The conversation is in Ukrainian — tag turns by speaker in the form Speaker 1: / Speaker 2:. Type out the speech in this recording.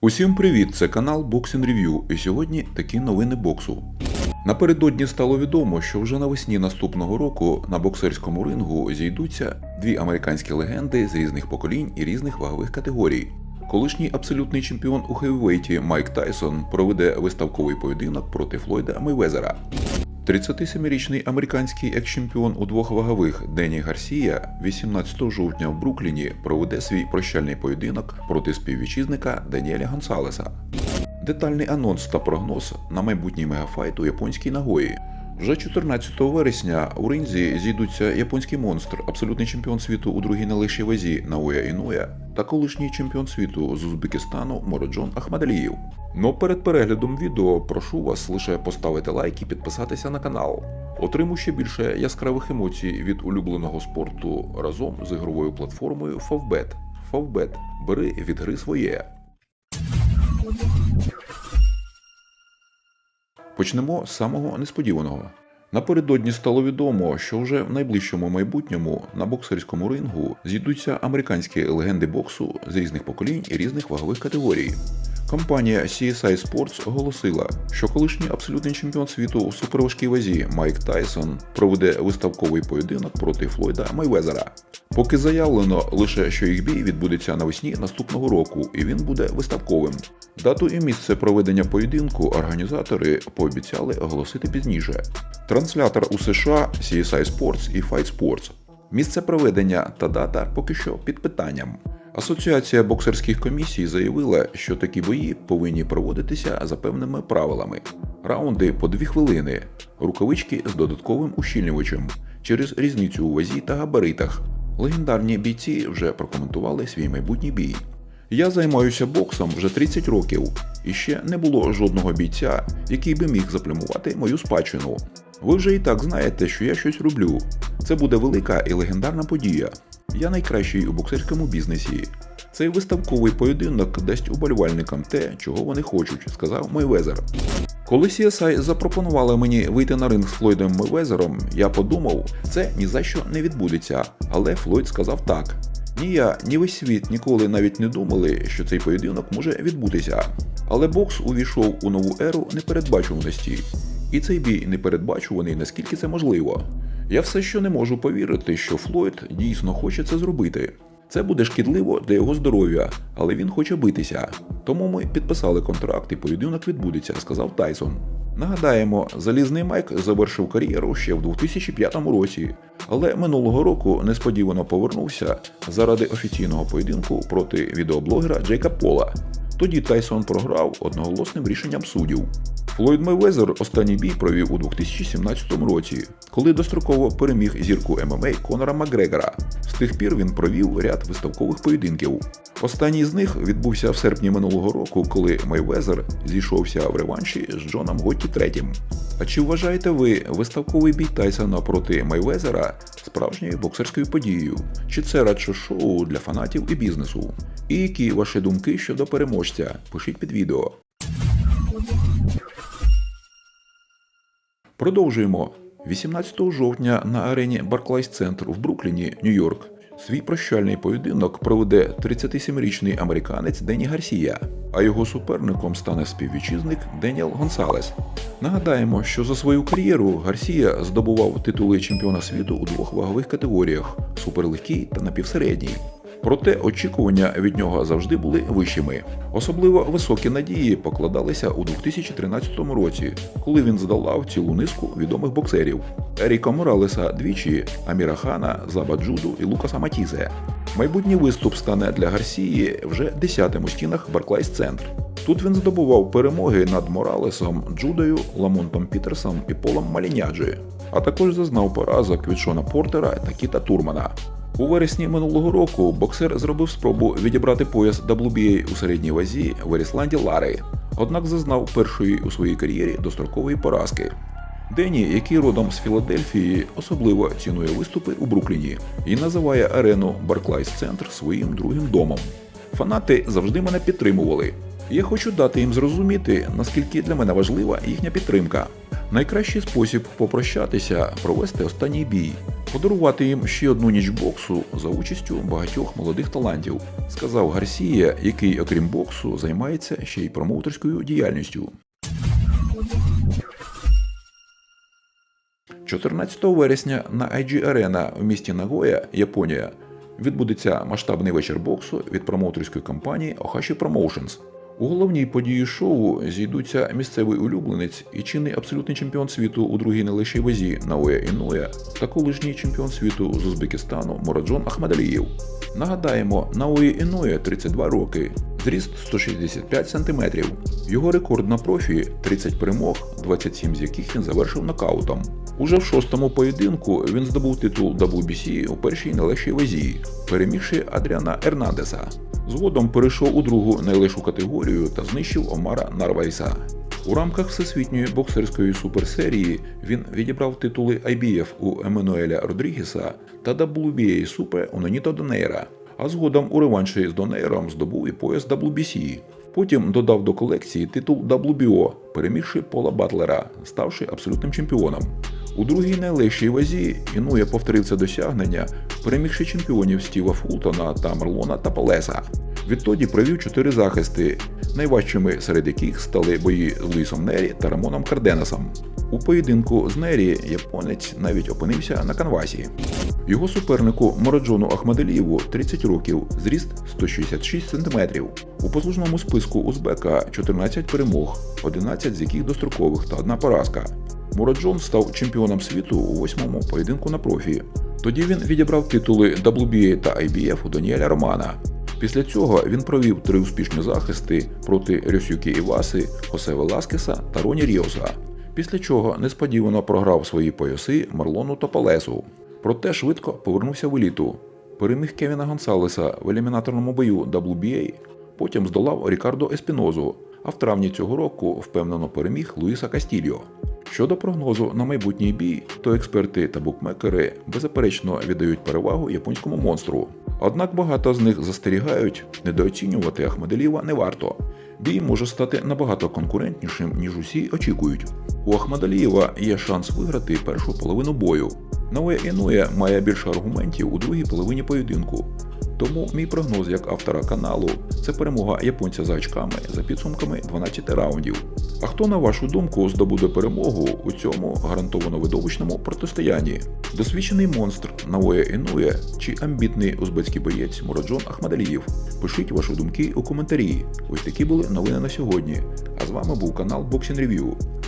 Speaker 1: Усім привіт! Це канал Boxing Review, і сьогодні такі новини боксу. Напередодні стало відомо, що вже навесні наступного року на боксерському рингу зійдуться дві американські легенди з різних поколінь і різних вагових категорій. Колишній абсолютний чемпіон у хевівейті Майк Тайсон проведе виставковий поєдинок проти Флойда Мейвезера. 37-річний американський екс-чемпіон у двох вагових Дені Гарсія 18 жовтня в Брукліні проведе свій прощальний поєдинок проти співвітчизника Даніеля Гонсалеса. Детальний анонс та прогноз на майбутній мегафайт у японській нагої. Вже 14 вересня у ринзі зійдуться японський монстр, абсолютний чемпіон світу у другій найлегшій вазі Наоя Інуя та колишній чемпіон світу з Узбекистану Мороджон Ахмадаліїв. Но перед переглядом відео прошу вас лише поставити лайк і підписатися на канал. Отримуй ще більше яскравих емоцій від улюбленого спорту разом з ігровою платформою Favbet. Favbet. Бери від гри своє. Почнемо з самого несподіваного. Напередодні стало відомо, що вже в найближчому майбутньому на боксерському рингу зійдуться американські легенди боксу з різних поколінь і різних вагових категорій. Компанія CSI Sports оголосила, що колишній абсолютний чемпіон світу у суперважкій вазі Майк Тайсон проведе виставковий поєдинок проти Флойда Майвезера. Поки заявлено лише, що їх бій відбудеться навесні наступного року, і він буде виставковим. Дату і місце проведення поєдинку організатори пообіцяли оголосити пізніше. Транслятор у США CSI Sports і Fight Sports. Місце проведення та дата поки що під питанням. Асоціація боксерських комісій заявила, що такі бої повинні проводитися за певними правилами: раунди по 2 хвилини, рукавички з додатковим ущільнювачем через різницю у вазі та габаритах. Легендарні бійці вже прокоментували свій майбутній бій. Я займаюся боксом вже 30 років, і ще не було жодного бійця, який би міг заплямувати мою спадщину. Ви вже і так знаєте, що я щось роблю. Це буде велика і легендарна подія. Я найкращий у боксерському бізнесі. Цей виставковий поєдинок дасть уболівальникам те, чого вони хочуть, сказав Мейвезер. Коли CSI запропонували мені вийти на ринг з Флойдом Мейвезером, я подумав, це ні за що не відбудеться. Але Флойд сказав так. Ні я, ні весь світ ніколи навіть не думали, що цей поєдинок може відбутися. Але бокс увійшов у нову еру непередбачуваності. І цей бій непередбачуваний, наскільки це можливо. Я все ще не можу повірити, що Флойд дійсно хоче це зробити. Це буде шкідливо для його здоров'я, але він хоче битися. Тому ми підписали контракт і поєдинок відбудеться, сказав Тайсон. Нагадаємо, залізний Майк завершив кар'єру ще в 2005 році, але минулого року несподівано повернувся заради офіційного поєдинку проти відеоблогера Джейка Пола. Тоді Тайсон програв одноголосним рішенням суддів. Флойд Мейвезер останній бій провів у 2017 році, коли достроково переміг зірку ММА Конора Макгрегора. З тих пір він провів ряд виставкових поєдинків. Останній з них відбувся в серпні минулого року, коли Мейвезер зійшовся в реванші з Джоном Готті III. А чи вважаєте ви виставковий бій Тайсона проти Мейвезера справжньою боксерською подією? Чи це радше шоу для фанатів і бізнесу? І які ваші думки щодо переможця? Пишіть під відео. Продовжуємо. 18 жовтня на арені Barclays Центр в Брукліні, Нью-Йорк, свій прощальний поєдинок проведе 37-річний американець Дені Гарсія, а його суперником стане співвітчизник Деніел Гонсалес. Нагадаємо, що за свою кар'єру Гарсія здобував титули чемпіона світу у двох вагових категоріях суперлегкий та напівсередній. Проте очікування від нього завжди були вищими. Особливо високі надії покладалися у 2013 році, коли він здолав цілу низку відомих боксерів: Еріка Моралеса двічі, Аміра Хана, Заба Джуду і Лукаса Матізе. Майбутній виступ стане для Гарсії вже десятим у стінах Барклайс Центр. Тут він здобував перемоги над Моралесом, Джудою, Ламонтом Пітерсом і Полом Маліняджі, а також зазнав поразок від Шона Портера та Кіта Турмана. У вересні минулого року боксер зробив спробу відібрати пояс WBA у середній вазі в Ерісланді Лари, однак зазнав першої у своїй кар'єрі дострокової поразки. Дені, який родом з Філадельфії, особливо цінує виступи у Брукліні і називає арену Барклайс Центр своїм другим домом. Фанати завжди мене підтримували. Я хочу дати їм зрозуміти, наскільки для мене важлива їхня підтримка. Найкращий спосіб попрощатися провести останній бій, подарувати їм ще одну ніч боксу за участю багатьох молодих талантів, сказав Гарсія, який, окрім боксу, займається ще й промоутерською діяльністю. 14 вересня на IG Arena в місті Нагоя, Японія, відбудеться масштабний вечір боксу від промоутерської компанії Ohashi Promotions. У головній події шоу зійдуться місцевий улюбленець і чинний абсолютний чемпіон світу у другій найлегшій вазі Наоя Іноя та колишній чемпіон світу з Узбекистану Мураджон Ахмадалієв. Нагадаємо, Наої Іноя 32 роки, зріст 165 см. Його рекорд на профі 30 перемог, 27 з яких він завершив нокаутом. Уже в шостому поєдинку він здобув титул WBC у першій найлегшій вазі, перемігши Адріана Ернандеса. Згодом перейшов у другу найлегшу категорію та знищив Омара Нарвайса. У рамках всесвітньої боксерської суперсерії він відібрав титули IBF у Еммануеля Родрігеса та WBA Супер у Ноніто Донейра, а згодом у реванші з Донейром здобув і пояс WBC. Потім додав до колекції титул WBO, перемігши Пола Батлера, ставши абсолютним чемпіоном. У другій найлегшій вазі Інуя повторив це досягнення, перемігши чемпіонів Стіва Фултона та Марлона Тапалеса. Відтоді провів чотири захисти, найважчими серед яких стали бої з Луїсом Нері та Рамоном Карденасом. У поєдинку з Нері японець навіть опинився на канвасі. Його супернику Мораджону Ахмадалієву 30 років, зріст 166 см. У послужному списку Узбека 14 перемог, 11 з яких дострокових та одна поразка. Мураджон став чемпіоном світу у восьмому поєдинку на профі. Тоді він відібрав титули WBA та IBF у Даніеля Романа. Після цього він провів три успішні захисти проти Рюсюки Іваси, Хосе Веласкеса та Роні Ріоса. Після чого несподівано програв свої пояси Марлону Топалесу. Проте швидко повернувся в еліту. Переміг Кевіна Гонсалеса в елімінаторному бою WBA, потім здолав Рікардо Еспінозу, а в травні цього року впевнено переміг Луїса Кастільо. Щодо прогнозу на майбутній бій, то експерти та букмекери беззаперечно віддають перевагу японському монстру. Однак багато з них застерігають, недооцінювати Ахмаделіва не варто. Бій може стати набагато конкурентнішим, ніж усі очікують. У Ахмадалієва є шанс виграти першу половину бою. Наоя Інуя має більше аргументів у другій половині поєдинку. Тому мій прогноз як автора каналу це перемога японця за очками за підсумками 12 раундів. А хто, на вашу думку, здобуде перемогу у цьому гарантовано видовищному протистоянні? Досвідчений монстр Наоя Інуя чи амбітний узбецький боєць Мураджон Ахмадалієв? Пишіть ваші думки у коментарі. Ось такі були новини на сьогодні. А з вами був канал Boxing Review.